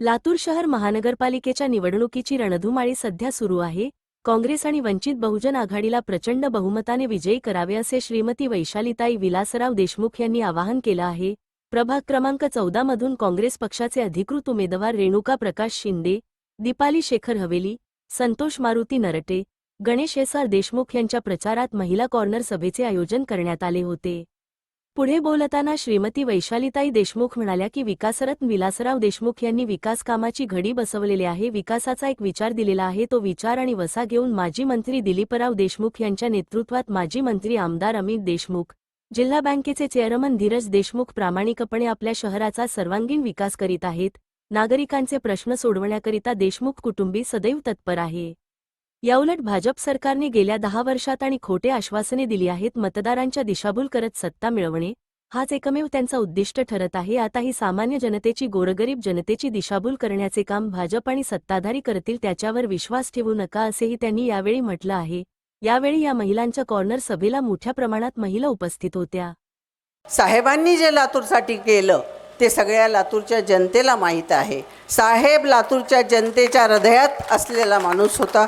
लातूर शहर महानगरपालिकेच्या निवडणुकीची रणधुमाळी सध्या सुरू आहे. काँग्रेस आणि वंचित बहुजन आघाडीला प्रचंड बहुमताने विजयी करावे असे श्रीमती वैशालीताई विलासराव देशमुख यांनी आवाहन केलं आहे. प्रभाग क्रमांक चौदा मधून काँग्रेस पक्षाचे अधिकृत उमेदवार रेणुका प्रकाश शिंदे दीपाली शेखर हवेली संतोष मारुती नरटे गणेश एस आर देशमुख यांच्या प्रचारात महिला कॉर्नर सभेचे आयोजन करण्यात आले होते. पुढे बोलताना श्रीमती वैशालीताई देशमुख म्हणाल्या की विकासरत्न विलासराव देशमुख यांनी विकास कामाची घडी बसवलेली आहे. विकासाचा एक विचार दिलेला आहे. तो विचार आणि वसा घेऊन माजी मंत्री दिलीपराव देशमुख यांच्या नेतृत्वात माजी मंत्री आमदार अमित देशमुख जिल्हा बँकेचे चेअरमन धीरज देशमुख प्रामाणिकपणे आपल्या शहराचा सर्वांगीण विकास करीत आहेत. नागरिकांचे प्रश्न सोडवण्याकरिता देशमुख कुटुंबी सदैव तत्पर आहे. याउलट भाजप सरकारने गेल्या दहा वर्षात आणि खोटे आश्वासने दिली आहेत मतदारांच्या दिशाभूल करत सत्ता मिळवणे हाच एकमेव त्यांचा उद्दिष्ट ठरत आहे. आता ही सामान्य जनतेची गोरगरीब जनतेची दिशाभूल करण्याचे काम भाजप आणि सत्ताधारी करतील त्याच्यावर विश्वास ठेवू नका असेही त्यांनी यावेळी म्हटलं आहे. यावेळी या महिलांच्या कॉर्नर सभेला मोठ्या प्रमाणात महिला उपस्थित होत्या. साहेबांनी जे लातूरसाठी केलं ते सगळ्या लातूरच्या जनतेला माहीत आहे. साहेब लातूरच्या जनतेच्या हृदयात असलेला माणूस होता.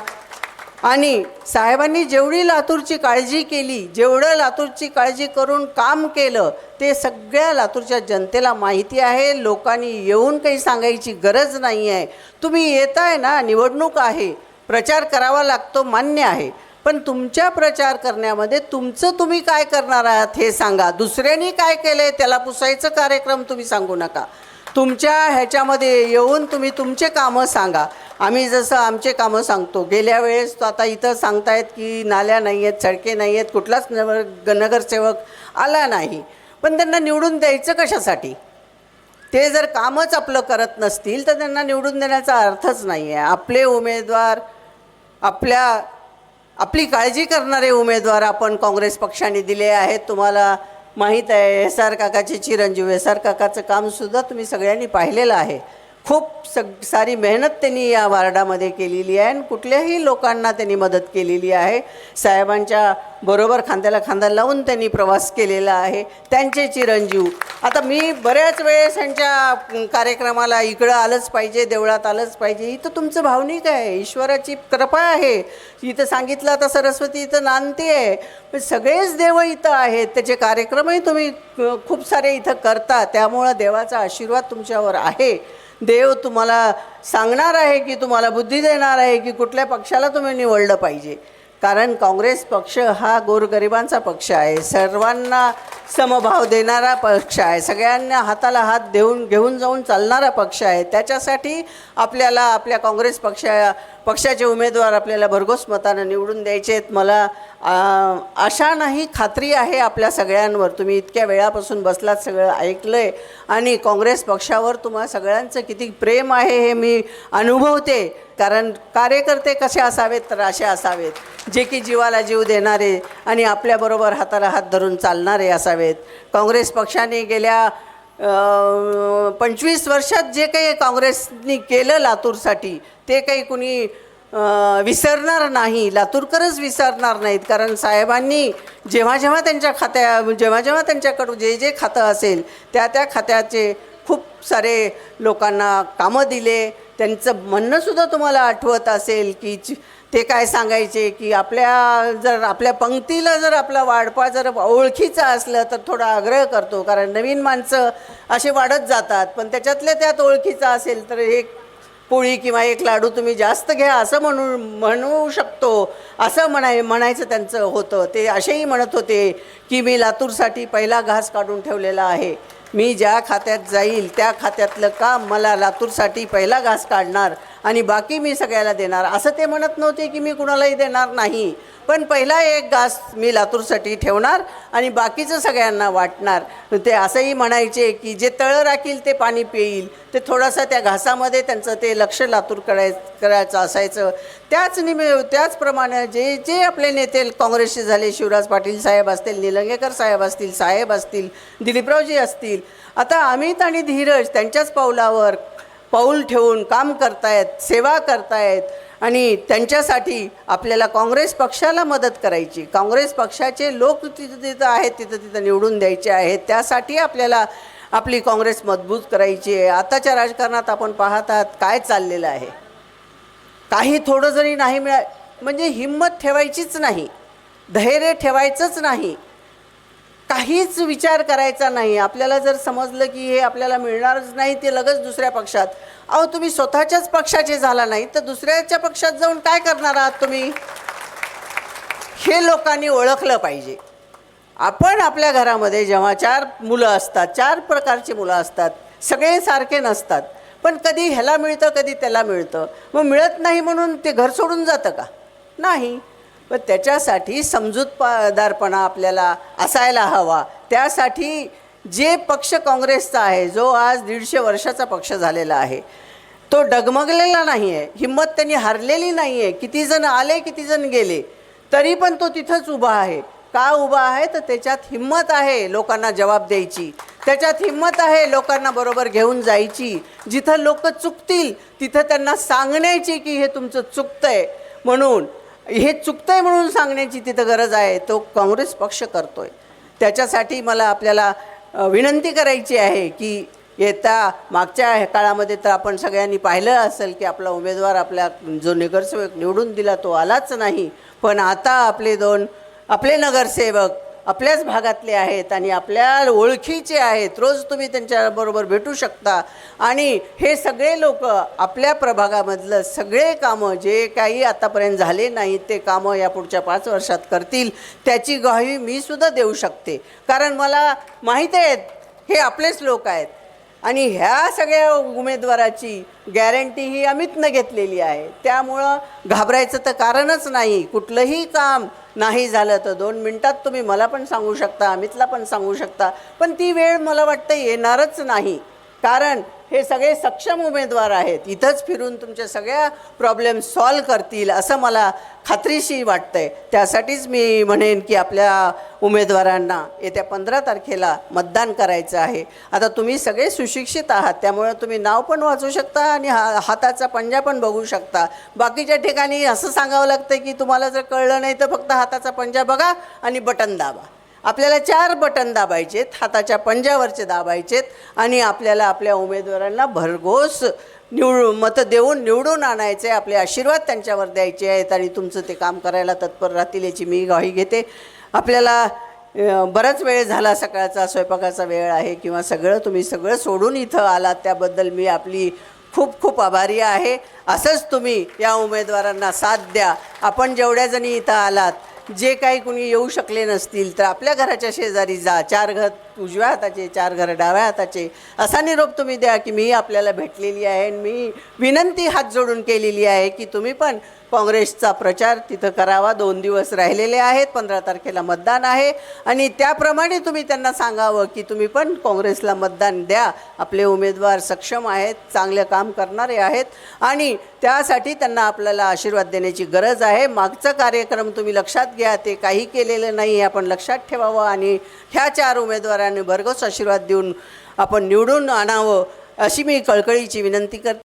आणि साहेबांनी जेवढी लातूरची काळजी केली जेवढं लातूरची काळजी करून काम केलं ते सगळ्या लातूरच्या जनतेला माहिती आहे. लोकांनी येऊन काही सांगायची गरज नाही आहे तुम्ही येताय ना निवडणूक आहे. प्रचार करावा लागतो मान्य आहे. पण तुमच्या प्रचार करण्यामध्ये तुमचं तुम्ही काय करणार आहात हे सांगा. दुसऱ्यांनी काय केलं आहे त्याला पुसायचं कार्यक्रम तुम्ही सांगू नका. तुमच्या ह्याच्यामध्ये येऊन तुम्ही तुमचे कामं सांगा. आम्ही जसं आमचे कामं सांगतो. गेल्या वेळेस तो आता इथं सांगतायत की नाल्या नाही आहेत सडके नाही आहेत कुठलाच नगर नगरसेवक आला नाही. पण त्यांना निवडून द्यायचं कशासाठी? ते जर कामच आपलं करत नसतील तर त्यांना निवडून देण्याचा अर्थच नाही आहे आपले उमेदवार आपल्या आपली काळजी करणारे उमेदवार आपण काँग्रेस पक्षाने दिले आहेत. तुम्हाला माहीत आहे एस आर काकाचे चिरंजीव एस आर काकाचं कामसुद्धा तुम्ही सगळ्यांनी पाहिलेलं आहे. खूप सग सारी मेहनत त्यांनी या वार्डामध्ये केलेली आहे आणि कुठल्याही लोकांना त्यांनी मदत केलेली आहे. साहेबांच्या बरोबर खांद्याला खांदा लावून त्यांनी प्रवास केलेला आहे. त्यांचे चिरंजीव. आता मी बऱ्याच वेळेस यांच्या कार्यक्रमाला इकडं आलंच पाहिजे देवळात आलंच पाहिजे. इथं तुमचं भावनिक आहे. ईश्वराची कृपा आहे. इथं सांगितलं आता सरस्वती इथं नांदते आहे. सगळेच देव इथं आहेत. त्याचे कार्यक्रमही तुम्ही खूप सारे इथं करता. त्यामुळं देवाचा आशीर्वाद तुमच्यावर आहे. देव तुम्हाला सांगणार आहे की तुम्हाला बुद्धी देणार आहे की कुठल्या पक्षाला तुम्ही निवडलं पाहिजे. कारण काँग्रेस पक्ष हा गोरगरिबांचा पक्ष आहे. सर्वांना समभाव देणारा पक्ष आहे. सगळ्यांना हाताला हात देऊन घेऊन जाऊन चालणारा पक्ष आहे. त्याच्यासाठी आपल्याला आपल्या काँग्रेस पक्षा पक्षाचे उमेदवार आपल्याला भरघोस मतानं निवडून द्यायचे आहेत. मला आ, आशा नाही खात्री आहे आपल्या सगळ्यांवर. तुम्ही इतक्या वेळापासून बसलात सगळं ऐकलं आहे आणि काँग्रेस पक्षावर तुम्हा सगळ्यांचं किती प्रेम आहे हे मी अनुभवते. कारण कार्यकर्ते कसे असावेत तर असे असावेत. जे की जीवाला जीव देणारे आणि आपल्याबरोबर हाताला हात धरून चालणारे असावेत. काँग्रेस पक्षाने गेल्या पंचवीस वर्षात जे काही काँग्रेसनी केलं लातूरसाठी ते काही कुणी विसरणार नाही. लातूरकरच विसरणार नाहीत. कारण साहेबांनी जेव्हा जेव्हा त्यांच्या खात्या जेव्हा जेव्हा त्यांच्याकडून जे जे खातं असेल त्या त्या खात्याचे खूप सारे लोकांना कामं दिले. त्यांचं म्हणणंसुद्धा तुम्हाला आठवत असेल की च- ते काय सांगायचे की आपल्या जर आपल्या पंक्तीला जर आपला वाढपा जर ओळखीचा असलं तर थोडा आग्रह करतो. कारण नवीन माणसं असे वाढत जातात पण त्याच्यातल्या त्यात ओळखीचा असेल तर एक पोळी किंवा एक लाडू तुम्ही जास्त घ्या असं म्हणू म्हणू शकतो. असं म्हणाय म्हणायचं त्यांचं होतं. ते असेही म्हणत होते की मी लातूरसाठी पहिला घास काढून ठेवलेला आहे. मी ज्या खात्यात जाईल त्या खात्यातलं काम मला लातूरसाठी पहिला घास काढणार आणि बाकी मी सगळ्याला देणार. असं ते म्हणत नव्हते की मी कुणालाही देणार नाही. पण पहिला एक घास मी लातूरसाठी ठेवणार आणि बाकीचं सगळ्यांना वाटणार. ते असंही म्हणायचे की जे तळं राखील ते पाणी पिईल. ते थोडासा त्या घासामध्ये त्यांचं ते लक्ष लातूर कराय करायचं असायचं. त्याच निमे त्याचप्रमाणे जे जे आपले नेते काँग्रेसचे झाले शिवराज पाटील साहेब असतील निलंगेकर साहेब असतील साहेब असतील दिलीपरावजी असतील आता अमित आणि धीरज त्यांच्याच पावलावर पाऊल ठेवून काम करतायत सेवा करतायत आणि त्यांच्यासाठी आपल्याला काँग्रेस पक्षाला मदत करायची. काँग्रेस पक्षाचे लोक तिथं तिथं आहेत तिथं तिथं निवडून द्यायचे आहेत. त्यासाठी आपल्याला आपली काँग्रेस मजबूत करायची आहे. आताच्या राजकारणात आपण पाहत आहात काय चाललेलं आहे. काही थोडं जरी नाही मिळा म्हणजे हिंमत ठेवायचीच नाही. धैर्य ठेवायचंच नाही. काहीच विचार करायचा नाही. आपल्याला जर समजलं की हे आपल्याला मिळणारच नाही ते लगेच दुसऱ्या पक्षात. अहो तुम्ही स्वतःच्याच पक्षाचे झाला नाही तर दुसऱ्याच्या पक्षात जाऊन काय करणार आहात तुम्ही? हे लोकांनी ओळखलं पाहिजे. आपण आपल्या घरामध्ये जेव्हा चार मुलं असतात चार प्रकारची मुलं असतात सगळे सारखे नसतात पण कधी ह्याला मिळतं कधी त्याला मिळतं. मग मिळत नाही म्हणून ते घर सोडून जातं का? नाही. व त्याच्यासाठी समजूतदारपणा आपल्याला असायला हवा. त्यासाठी जे पक्ष काँग्रेसचा आहे जो आज दीडशे वर्षाचा पक्ष झालेला आहे तो डगमगलेला नाही आहे हिंमत त्यांनी हरलेली नाही आहे कितीजण आले कितीजण गेले तरी पण तो तिथंच उभा आहे. का उभा आहे? तर त्याच्यात हिंमत आहे लोकांना जबाब द्यायची. त्याच्यात हिंमत आहे लोकांना बरोबर घेऊन जायची. जिथं लोक चुकतील तिथं त्यांना सांगण्याची की हे तुमचं चुकतं आहे म्हणून हे चुकतंय म्हणून सांगण्याची तिथं गरज आहे तो काँग्रेस पक्ष करतोय. त्याच्यासाठी मला आपल्याला विनंती करायची आहे की येत्या मागच्या ह्या काळामध्ये तर आपण सगळ्यांनी पाहिलं असेल की आपला उमेदवार आपल्या जो नगरसेवक निवडून दिला तो आलाच नाही. पण आता आपले दोन आपले नगरसेवक आपल्याच भागातले आहेत आणि आपल्या ओळखीचे आहेत. रोज तुम्ही त्यांच्याबरोबर भेटू शकता. आणि हे सगळे लोक आपल्या प्रभागामधलं सगळे कामं जे काही आतापर्यंत झाले नाहीत ते कामं या पुढच्या पाच वर्षात करतील त्याची ग्वाही मी सुद्धा देऊ शकते. कारण मला माहीत आहेत हे आपलेच लोक आहेत. आणि ह्या सगळ्या उमेदवाराची गॅरंटी ही अमितनं घेतलेली आहे. त्यामुळं घाबरायचं तर कारणच नाही. कुठलंही काम नाही झालं तर दोन मिनटात तुम्ही मला पण सांगू शकता अमितला पण सांगू शकता. पण ती वेळ मला वाटतं येणारच नाही. कारण हे सगळे सक्षम उमेदवार आहेत. इथंच फिरून तुमच्या सगळ्या प्रॉब्लेम सॉल्व करतील असं मला खात्रीशी वाटतंय. त्यासाठीच मी म्हणेन की आपल्या उमेदवारांना येत्या पंधरा तारखेला मतदान करायचं आहे. आता तुम्ही सगळे सुशिक्षित आहात त्यामुळे तुम्ही नाव पण वाचू शकता आणि हा हाताचा पंजा पण बघू शकता. बाकीच्या ठिकाणी असं सांगावं लागतं की तुम्हाला जर कळलं नाही तर फक्त हाताचा पंजा बघा आणि बटन दाबा. आपल्याला चार बटन दाबायचेत हाताच्या पंजावरचे दाबायचेत आणि आपल्याला आपल्या उमेदवारांना भरघोस निवडून मतं देऊन निवडून आणायचे आपले आशीर्वाद त्यांच्यावर द्यायचे आहेत आणि तुमचं ते काम करायला तत्पर राहतील याची मी ग्वाही घेते. आपल्याला बराच वेळ झाला सकाळचा स्वयंपाकाचा वेळ आहे किंवा सगळं तुम्ही सगळं सोडून इथं आलात त्याबद्दल मी आपली खूप खूप आभारी आहे. असंच तुम्ही या उमेदवारांना साथ द्या. आपण जेवढ्या जणी इथं आलात जे काही कुणी येऊ शकले नसतील तर आपल्या घराच्या शेजारी जा चार घर उजव्या हाताचे चार घर डाव्या हाताचे. असा निरोप तुम्ही द्या की मी आपल्याला भेटलेली आहे आणि मी विनंती हात जोडून केलेली आहे की तुम्ही पण काँग्रेसचा प्रचार तिथं करावा. दोन दिवस राहिलेले आहेत पंधरा तारखेला मतदान आहे. आणि त्याप्रमाणे तुम्ही त्यांना सांगावं की तुम्ही पण काँग्रेसला मतदान द्या. आपले उमेदवार सक्षम आहेत चांगलं काम करणारे आहेत. आणि त्यासाठी त्यांना आपल्याला आशीर्वाद देण्याची गरज आहे. मागचा कार्यक्रम तुम्ही लक्षात घ्या ते काही केलेलं नाही आपण लक्षात ठेवावं आणि ह्या चार उमेदवारांना भरघोस आशीर्वाद देऊन आपण निवडून आणावं अशी मी कळकळीची विनंती करते.